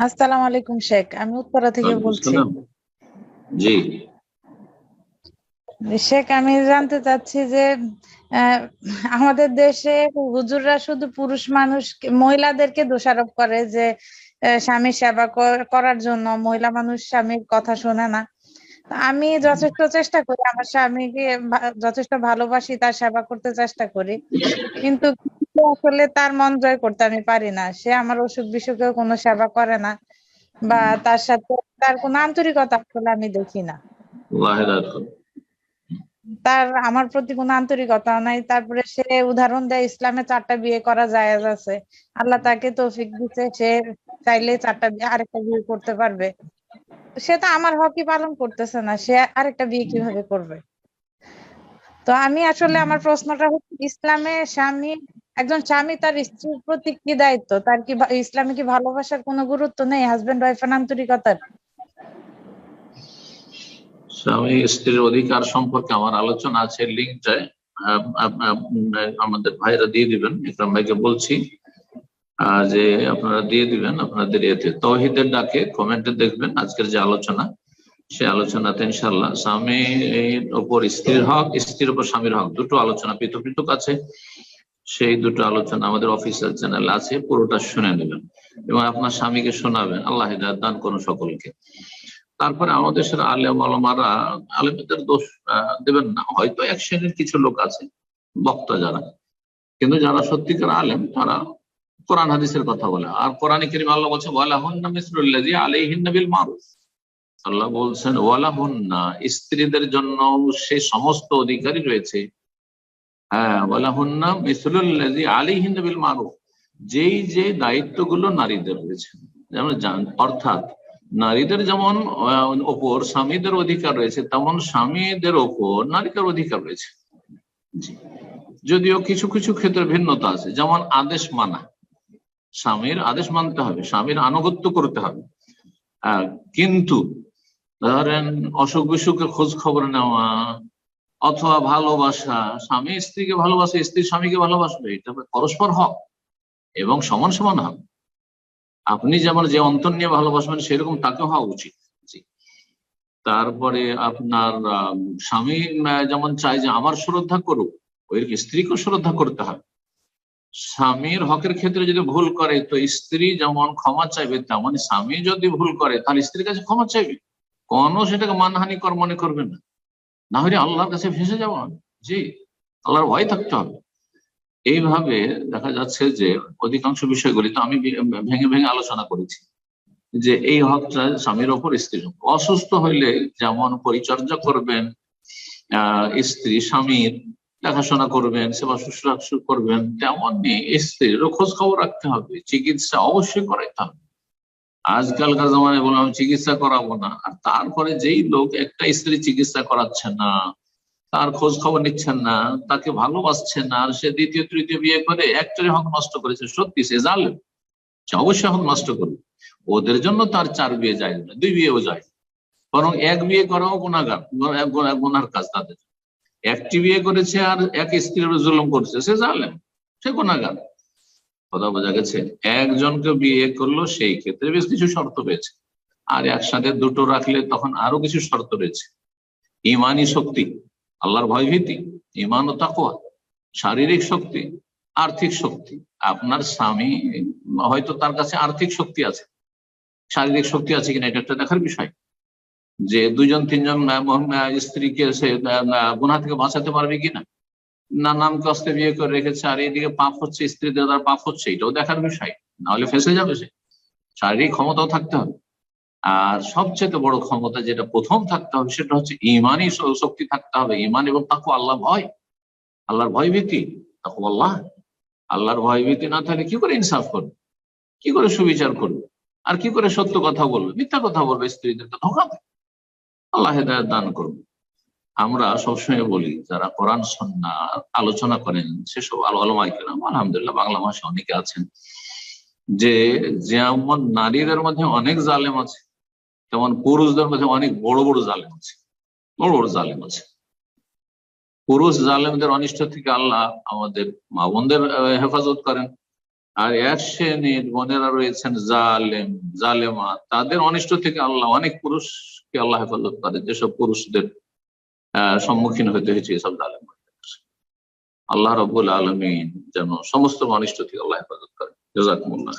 আসসালামু আলাইকুম শেখ। আমি উত্তরা থেকে বলছি। জি। শেখ আমি জানতে চাচ্ছি যে আমাদের দেশে হুজুররা শুধু পুরুষ মানুষ মহিলাদেরকে দোষারোপ করে যে আহ, স্বামী সেবা করার জন্য মহিলা মানুষ স্বামীর কথা শোনে না। আমি যথেষ্ট চেষ্টা করি আমার স্বামীকে যথেষ্ট ভালোবাসি তার সেবা করতে চেষ্টা করি। কিন্তু আসলে তার মন জয় করতে আমি পারি না। সে আমার অসুখ বিসুখেও কোনো সেবা করে না বা তার সাথে তার কোনো আন্তরিকতা আসলে আমি দেখি না। আল্লাহ তার আমার প্রতি কোনো আন্তরিকতা নাই। তারপরে সে উদাহরণ দেয় ইসলামে চারটা বিয়ে করা জায়েজ আছে। আল্লাহ তাকে তৌফিক দিতে সে চাইলে চারটা বিয়ে আরেকটা বিয়ে করতে পারবে। সে তো আমার হকি পালন করতেছে না সে আরেকটা বিয়ে কীভাবে করবে? তো আমি আসলে আমার প্রশ্নটা হচ্ছে ইসলামে স্বামী একজন স্বামী তার স্ত্রীর প্রতি কি দায়িত্ব? তার কি ইসলামে কি ভালোবাসার কোনো গুরুত্ব নেই? হাজবেন্ড ওয়াইফের আন্তরিকতার? স্বামী স্ত্রীর অধিকার সম্পর্কে আমার আলোচনা আছে লিঙ্কটা আমাদের ভাইরা দিয়ে দিবেন, ইকরাম ভাইকে বলছি যে আপনারা দিয়ে দিবেন, আপনাদের ইয়েতে। তহিদের ডাকে কমেন্টে দেখবেন আজকের যে আলোচনা। সে আলোচনাতে ইনশাল্লাহ স্বামীর ওপর স্ত্রীর হক, স্ত্রীর উপর স্বামীর হক, দুটো আলোচনা পৃথক পৃথক আছে। সেই দুটো আলোচনা আমাদের অফিসিয়াল চ্যানেল আছে, পুরোটা শুনে নেবেন এবং আপনার স্বামীকে শোনাবেন, আল্লাহ দান করুন সকলকে। তারপরে আমাদের দেশের আলেম আলমারা, আলেমদের দোষ দেবেন না। হয়তো এক শ্রেণির কিছু লোক আছে, বক্তা যারা। কিন্তু যারা সত্যিকার আলেম, তারা কোরআন হাদিসের কথা বলে। আর কোরআন করিম আল্লাহ বলছে ওয়ালাহুন্না মিসলুল্লাযী আলাইহিন্না বিল মারুফ। আল্লাহ বলছেন, ওয়ালাহুন্না, স্ত্রীদের জন্য সে সমস্ত অধিকারী রয়েছে। হ্যাঁ যেই যে দায়িত্বগুলো নারীদের রয়েছে, যেমন অর্থাৎ নারীদের যেমন ওপর স্বামীদের অধিকার রয়েছে, তেমন স্বামীদের ওপর নারীদের অধিকার রয়েছে। যদিও কিছু কিছু ক্ষেত্রে ভিন্নতা আছে, যেমন আদেশ মানা। স্বামীর আদেশ মানতে হবে, স্বামীর আনুগত্য করতে হবে। কিন্তু ধরেন অসুখ বিসুখের খোঁজ খবর নেওয়া অথবা ভালোবাসা, স্বামী স্ত্রীকে ভালোবাসে, স্ত্রী স্বামীকে ভালোবাসবে, এটা পরস্পর হক এবং সমান সমান হক। আপনি যেমন যে অন্তর নিয়ে ভালোবাসবেন, সেরকম তাকে হওয়া উচিত। তারপরে আপনার স্বামী যেমন চায় যে আমার শ্রদ্ধা করুক ওই স্ত্রীকেও শ্রদ্ধা করতে হবে স্বামীর হকের ক্ষেত্রে যদি ভুল করে, তো স্ত্রী যেমন ক্ষমা চাইবে, তেমন স্বামী যদি ভুল করে তাহলে স্ত্রীর কাছে ক্ষমা চাইবে। কোনো সেটাকে মানহানি কর মনে করবে না। না হলে আল্লাহর কাছে ভেসে যাব জি, আল্লাহর ভয় থাকতে হবে। এইভাবে দেখা যাচ্ছে যে অধিকাংশ বিষয়গুলি তো আমি ভেঙে ভেঙে আলোচনা করেছি যে এই হকটা স্বামীর ওপর, স্ত্রীর অসুস্থ হইলে যেমন পরিচর্যা করবেন স্ত্রী, স্বামীর দেখাশোনা করবেন, সেবা শুশ্রূষা করবেন, তেমনই স্ত্রীরও খোঁজ খবর রাখতে হবে, চিকিৎসা অবশ্যই করাইতে হবে। আজকালকার জমানায় বললাম চিকিৎসা করাবো না। আর তারপরে যেই লোক একটা স্ত্রী চিকিৎসা করাচ্ছে না, তার খোঁজ খবর নিচ্ছেন না, তাকে ভালোবাসছে না, আর সে দ্বিতীয়, তৃতীয় বিয়ে করে একটারই হক নষ্ট করেছে। সত্যি, সে জানলেন সে অবশ্যই হক নষ্ট করবে। ওদের জন্য তার চার বিয়ে যায় না, দুই বিয়েও যায় বরং এক বিয়ে করাও গুণাগার গুনার কাজ তাদের। একটি বিয়ে করেছে আর এক স্ত্রীর জুলুম করছে। সে জানলেন সে গুণাগার। কথা বোঝা গেছে? একজনকে বিয়ে করল, সেই ক্ষেত্রে বেশ কিছু শর্ত রয়েছে। আর একসাথে দুটো রাখলে তখন আরও কিছু শর্ত রয়েছে। ইমানি শক্তি, আল্লাহর ভয়ভীতি ইমান ও তাকওয়া, শারীরিক শক্তি, আর্থিক শক্তি। আপনার স্বামী হয়তো তার কাছে আর্থিক শক্তি আছে। শারীরিক শক্তি আছে কিনা, এটা একটা দেখার বিষয়। যে দুজন তিনজন স্ত্রীকে সে গুণা থেকে বাঁচাতে পারবে কিনা? না নাম কষ্টে বিয়ে করে রেখেছে, আর এদিকে পাপ হচ্ছে স্ত্রীদের দ্বারা পাপ হচ্ছে, এটাও দেখার বিষয়। নাহলে ফেসে যাবে সে। শারীরিক ক্ষমতাও থাকতে হবে। আর সবচেয়ে বড় ক্ষমতা যেটা প্রথম থাকতে হবে, সেটা হচ্ছে ইমানই শক্তি থাকতে হবে। ইমান এবং তাকু আল্লাহ ভয়। আল্লাহর ভয় ভীতি তাকু আল্লাহ। আল্লাহর ভয় ভীতি না থাকলে কি করে ইনসাফ করবে? কি করে সুবিচার করবে? আর কি করে সত্য কথা বলবে? মিথ্যা কথা বলবে, স্ত্রীদেরকে ধোকা দেবে। আল্লাহ হেদায়ত দান করবে আমরা সবসময় বলি, যারা কোরআন সন্না আলোচনা করেন, সেসব আলো আলমাই কেরাম, আলহামদুলিল্লাহ বাংলা ভাষা অনেকে আছেন, যে যেমন নারীদের মধ্যে অনেক জালেম আছে, তেমন পুরুষদের মধ্যে অনেক বড় বড় জালেম আছে, বড় বড় জালেম আছে। পুরুষ জালেমদের অনিষ্ট থেকে আল্লাহ আমাদের মা বোনদের হেফাজত করেন। আর এক শ্রেণির বোনেরা রয়েছেন জালেম, জালেমা, তাদের অনিষ্ট থেকে আল্লাহ অনেক পুরুষকে আল্লাহ হেফাজত করে, যেসব পুরুষদের সম্মুখীন হতে হয়েছে এসব জালেম আল্লাহ রবুল আলমিন যেন সমস্ত মানুষ থেকে আল্লাহ হেফাজত করে জাজাকুমুল্লাহ